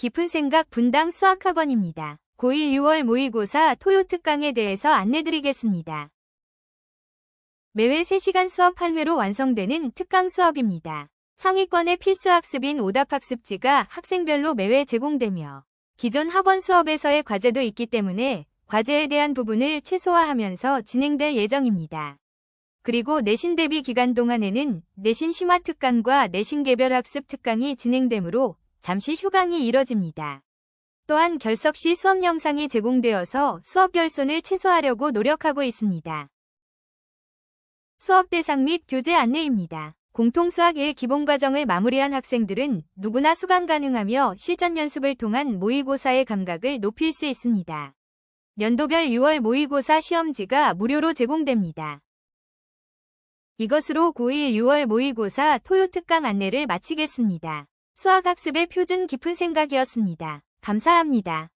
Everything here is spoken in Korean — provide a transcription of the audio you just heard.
깊은 생각 분당 수학학원입니다. 고1 6월 모의고사 토요 특강에 대해서 안내드리겠습니다. 매회 3시간 수업 8회로 완성되는 특강 수업입니다. 상위권의 필수학습인 오답학습지가 학생별로 매회 제공되며 기존 학원 수업에서의 과제도 있기 때문에 과제에 대한 부분을 최소화하면서 진행될 예정입니다. 그리고 내신 대비 기간 동안에는 내신 심화 특강과 내신 개별 학습 특강이 진행되므로 잠시 휴강이 이뤄집니다. 또한 결석 시 수업 영상이 제공되어서 수업 결손을 최소화하려고 노력하고 있습니다. 수업 대상 및 교재 안내입니다. 공통수학 1 기본 과정을 마무리한 학생들은 누구나 수강 가능하며 실전 연습을 통한 모의고사의 감각을 높일 수 있습니다. 연도별 6월 모의고사 시험지가 무료로 제공됩니다. 이것으로 고1 6월 모의고사 토요 특강 안내를 마치겠습니다. 수학학습의 표준 깊은 생각이었습니다. 감사합니다.